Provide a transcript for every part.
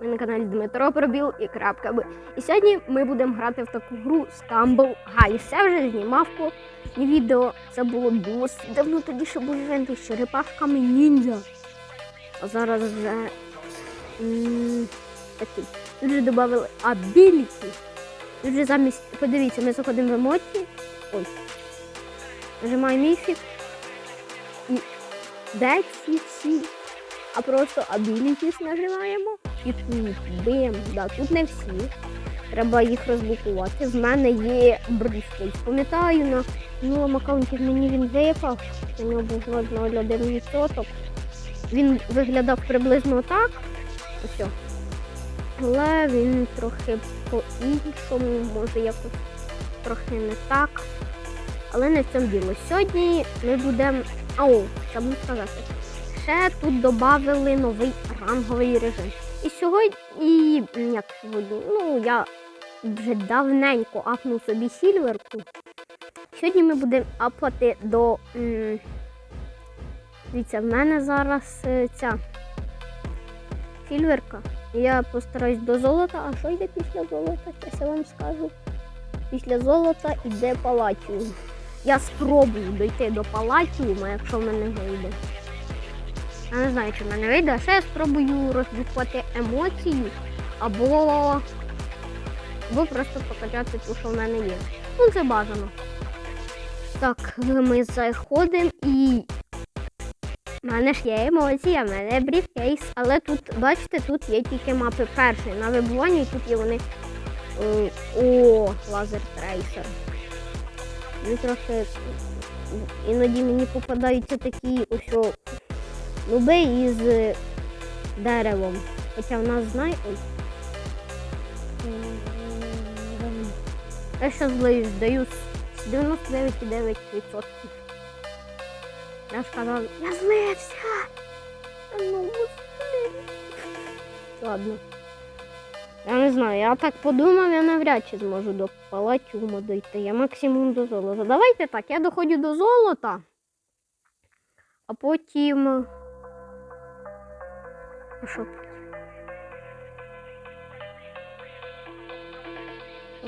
Ми на каналі Дмитро Пробіл і крапка Б. І сьогодні ми будемо грати в таку гру Stumble Guys. Це вже знімав і відео. Це було досить давно тоді, що був івенти з черепашками ніндзя. А зараз вже такі. Тут вже додали ability. Тут вже замість. Подивіться, ми заходимо в емоції. Ой. Нажимаємо міфік. І де ці всі? А просто abilities нажимаємо. Тут бим. Да, тут не всі. Треба їх розблокувати. В мене є брифкейс. Пам'ятаю, на минулому аккаунті мені він випав. На нього був 0,01%. Він виглядав приблизно так. Ось. Але він трохи по-іншому, може якось трохи не так. Але не в цьому діло. Сьогодні ми будемо. Ау, забув сказати. Ще тут додали новий ранговий режим. І сьогодні, як сьогодні, ну я вже давненько апнув собі сільверку. Сьогодні ми будемо апати до. Дивіться, в мене зараз е, ця сільверка. Я постараюсь до золота. А що йде після золота? Зараз я вам скажу. Після золота йде палатіум. Я спробую дойти до палатіума, якщо в мене вийде. Я не знаю, чи в мене вийде, а ще я спробую розблокувати емоції або, або просто покачати ту, що в мене є. Ну, це бажано. Так, ми заходимо і. У мене ж є емоція, в мене бріфкейс, але тут, бачите, тут є тільки мапи перші на вибуванні, тут є вони. е, О, лазер трейсер. Він трохи іноді мені попадаються такі ось нуби із е, деревом. Хоча в нас знає. Ой. Я зараз злию, здаю 99,9%. Я ж казав, я злився. Ну. Ладно. Я не знаю, я так подумав, я навряд чи зможу до палатюма дойти. Я максимум до золота. Давайте так, я доходжу до золота, а потім. А що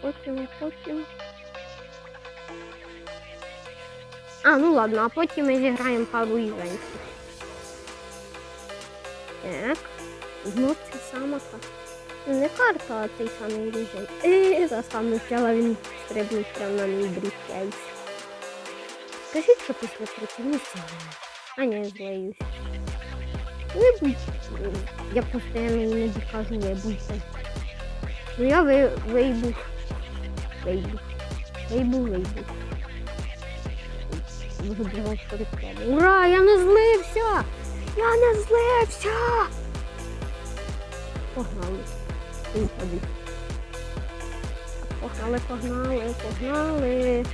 потім? А потім, а ну ладно, а потім ми зіграємо пару івентів. Так. Знов це сама карта. Ну, Не карта, а цей самий режим. Е, заставно спочатку він стрибнув прямо на мій брифкейс. Скажіть, що після притягнуться. А ні, злеюсь. Не. Я кажу, не будьте. Ну я ви, вийбув. Вийбув. Вийбув, вийбув. Вибрала прикладу. Ура, я не злився! Я не злився! Погнали. Погнали, погнали, погнали.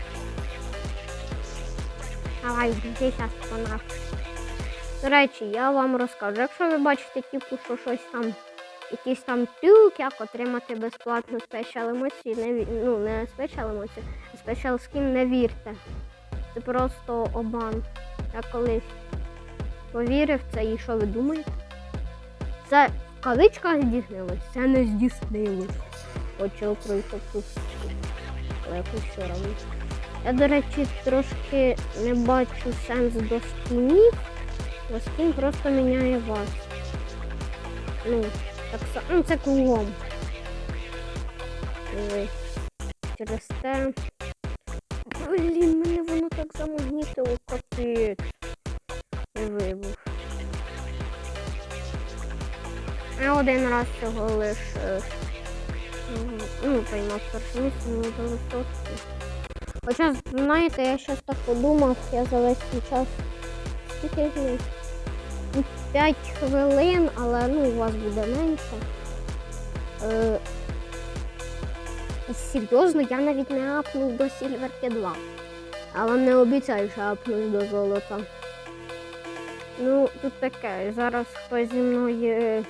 Давай, зараз по нас. До речі, я вам розкажу. Якщо ви бачите, типу, що щось там, якийсь там трюк, як отримати безплатну спешал емоції, не, ну, не спешал емоції, а спешал скін, не вірте. Це просто обман. Я колись повірив це і що ви думаєте? Це в кавичках здійснилось, це не здійснилось. Почав пройти пустку. Але все одно. Я, до речі, трошки не бачу сенс до скінів, бо скін просто міняє вас. Ну, так само, ну, це кругом. Через те. Блін, мене воно так замагнітило, капець. Вибух. Я один раз цього лиш е, ну, поймав перше місце, мені дали сотку. Хоча, знаєте, я щось так подумав, я за весь цей час скільки 5 хвилин, але ну, у вас буде менше. Е, серйозно, я навіть не апнув до Сільверки 2. А вам не обіцяю, що апнусь до золота. Ну, тут таке. Зараз хтось зі мною е,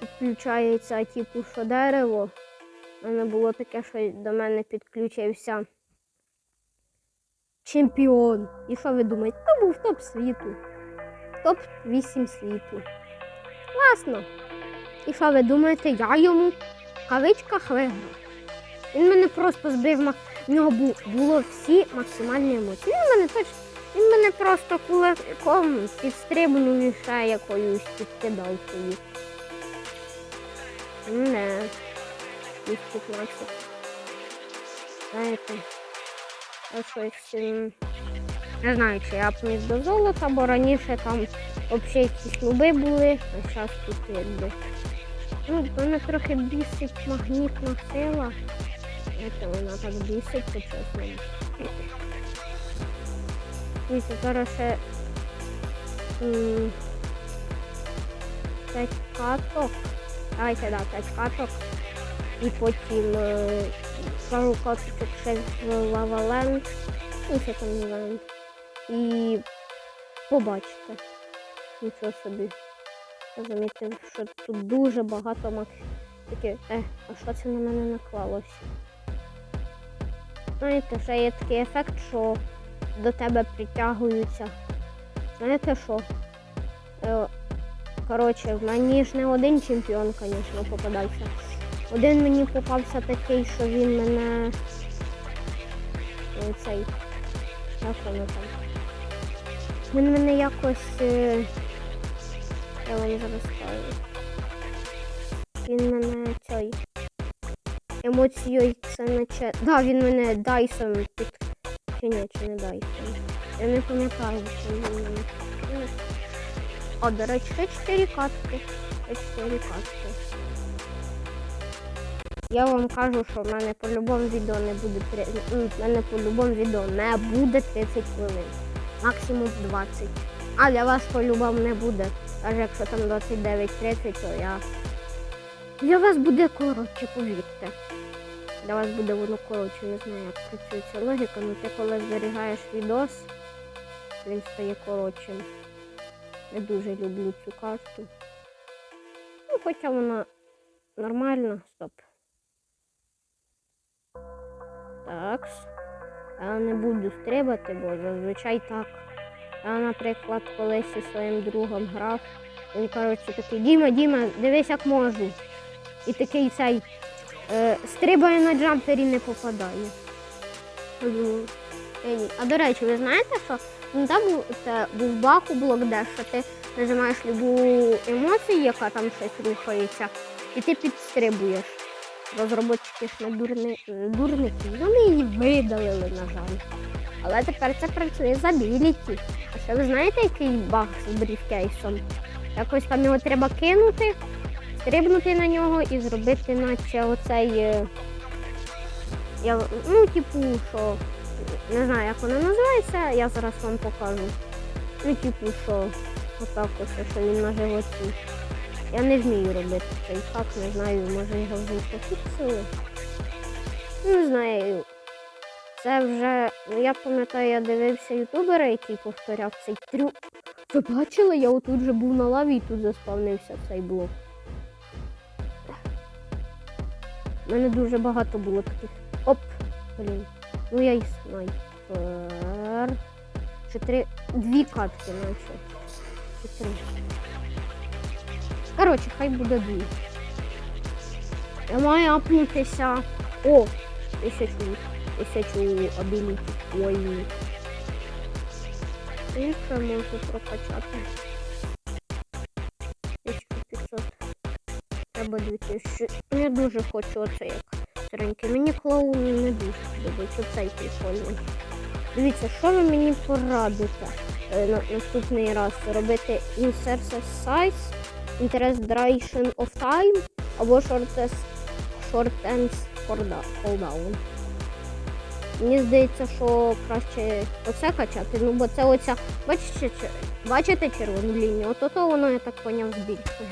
підключається, типу, що дерево. У мене було таке, що до мене підключився чемпіон. І що ви думаєте? То був топ світу. Топ 8 світу. Класно. І що ви думаєте, я йому в кавичках виграв? Він мене просто збив, в нього було всі максимальні емоції. Він мене точно, він мене просто кулаком підстрибнув ще якоюсь підкидалкою. Не, із 15. Знаєте, а щось. м, Не знаю, чи я міг до золота, бо раніше там взагалі якісь нуби були, а зараз тут якби. Ну, мене трохи бісить магнітна сила. Це вона так бісить, то чесно. Дивіться, зараз ще п'ять каток. Давайте, да, п'ять каток. І потім е, пару каточок ще в Лаваленд. І ще там Лаваленд. І побачите. Нічого собі. Я замітив, що тут дуже багато мак. Таке, е, а що це на мене наклалося? Знаєте, ще є такий ефект, що до тебе притягуються. Знаєте що? Е, коротше, в мені ж не один чемпіон, звісно, попадався. Один мені попався такий, що він мене. е, Цей. Як воно там? Він мене якось. е, Я вам зараз скажу. Він мене цей. Емоцією це наче. Да, він мене дайсом під. Чи ні, чи не дайсом. Я не пам'ятаю, що він мене. А, до речі, ще 4 катки. Ще 4 катки. Я вам кажу, що в мене по-любому відео не буде три- м, в мене по-любому відео не буде 30 хвилин. Максимум 20. А для вас по-любому не буде. Аж якщо там 29-30, то я. Для вас буде коротше, повірте. Для вас буде воно коротше, не знаю, як працює логіка, але ти коли зберігаєш відос, він стає коротшим. Не дуже люблю цю карту. Ну, хоча вона нормальна. Стоп. Так. Я не буду стрибати, бо зазвичай так. Я, наприклад, колись зі своїм другом грав. Він, коротше, такий, Діма, Діма, дивись, як можу. І такий цей е, стрибає на джампері не попадає. А до речі, ви знаєте, що ну, там це був баг у блок, де що ти нажимаєш любу емоцію, яка там щось рухається, і ти підстрибуєш. Розробники ж не дурни, дурники, вони її видалили, на жаль. Але тепер це працює з абіліті. А ще ви знаєте, який баг з бріфкейсом? Якось там його треба кинути, стрибнути на нього і зробити, наче оцей. е, Я, ну, типу, що не знаю, як воно називається, я зараз вам покажу. Ну, типу, що отак ось, що він на животі. Я не вмію робити цей хак, не знаю, може його вже пофіксили. Не знаю. Це вже, ну я пам'ятаю, я дивився ютубера, який повторяв цей трюк. Ви бачили, я отут же був на лаві і тут заспавнився цей блок. У мене дуже багато було таких. Оп! Блін. Ну я і снайпер. Чотири. Дві катки наче. Чотири. Коротше, хай буде дві. Я маю апнутися. О! Тисячу. Тисячу абіліті. Ой. І ще можу прокачати. 1500. Треба 2000. Я дуже хочу оце як старенький. Мені клоун не дуже подобається. Цей прикольний. Дивіться, що ви мені порадите е, на наступний раз робити Insert Size, Interest Duration of Time або Shortest Shortens Cooldown. Мені здається, що краще оце качати, ну бо це оця, бачите, бачите червону лінію? От ото воно, я так поняв, збільшує.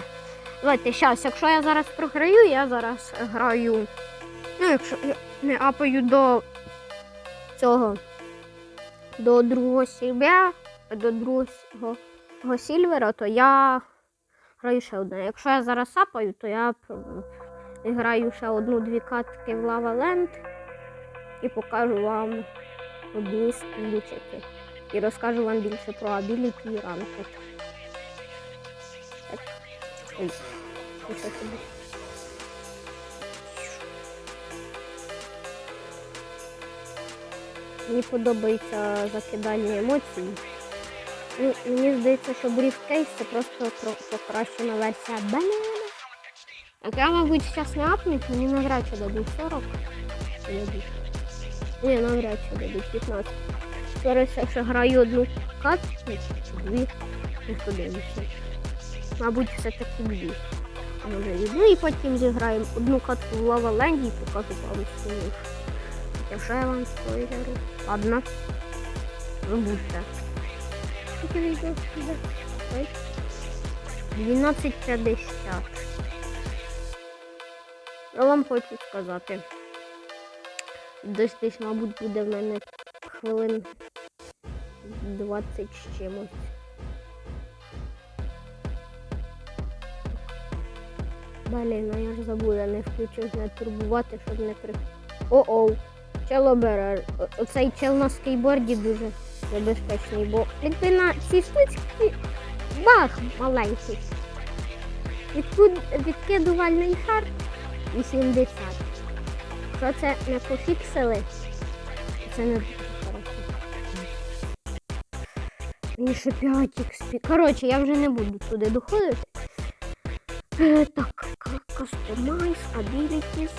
Давайте, зараз, якщо я зараз програю, я зараз граю. Ну, якщо я не апаю до цього, до другого сільбя, до другого сільвера, то я граю ще одне. Якщо я зараз апаю, то я граю ще одну-дві катки в Lava Land і покажу вам одні скінчики. І розкажу вам більше про абіліті і ранкет. Так. Ой. Мені подобається закидання емоцій. Ну, мені здається, що бріфкейс це просто покращена версія банана. Так я, мабуть, зараз не апнуть, мені навряд чи дадуть 40. Чи? Ні, навряд чи дадуть 15. Зараз я ще граю одну катку, дві. Ніхто дивиться. Мабуть, все-таки дві. Може і і потім зіграємо одну катку в Лава Ленді і покажу пару сценів. Хоча я вам спойлеру? Ладно. Забудьте. 12.50. Я вам хочу сказати. Десь десь, мабуть, буде в мене хвилин 20 з чимось. Блін, ну я ж забула, не включив не турбувати, щоб не при. О-оу. Чело бере. Оцей чел на скейборді дуже небезпечний, бо якби на цій штучці бах маленький. Відку- Відкидувальний шар 80. Що це не пофіксили? Це не. Мені ще 5 XP. Коротше, я вже не буду туди доходити. Е, так, к- customize, abilities.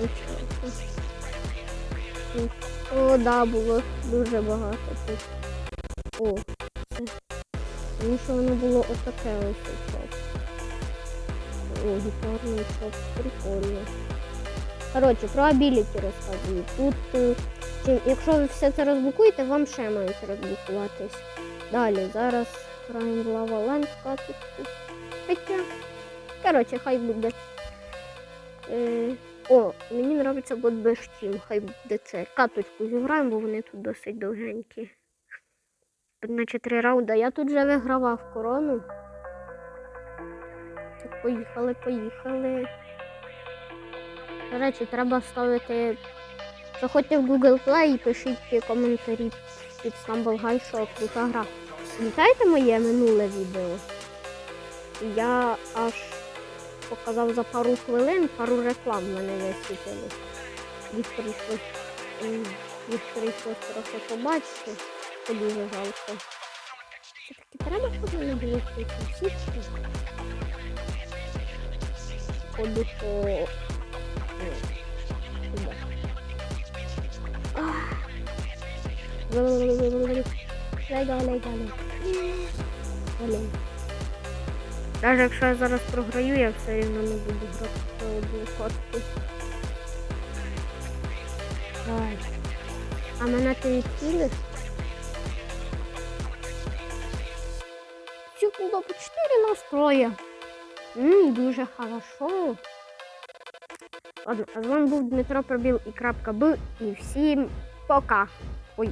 Нічого. О, да, було дуже багато тут. О, це. Тому що воно було отаке ось. О, гітарний шоп, прикольно. Коротше, про абіліті розказую. Тут, е, якщо ви все це розблокуєте, вам ще мають розблокуватись. Далі, зараз граємо в Lava Land. Хоча, коротше, хай буде. Е, о, мені подобається бот Team, хай буде це. Каточку зіграємо, бо вони тут досить довгенькі. Наче три раунди. Я тут вже вигравав корону. Поїхали, поїхали. До речі, треба ставити. Заходьте в Google Play і пишіть коментарі під Stumble Guy, що крута гра. Пам'ятаєте моє минуле відео? Я аж показав за пару хвилин, пару реклам мене висвітили. М, їх прийшлось трохи побачити. Це дуже жалко. Це таки треба, щоб мене було всі е, сюди. Ах. Лега, лега, лега. Навіть якщо я зараз програю, я все рівно не буду грати по. Давай. А мене ти відхилиш? Секунду по 4 настроя. Ммм, дуже хорошо. Ладно, а з вами був Дмитро Пробіл і крапка Б. І всім пока. Ой.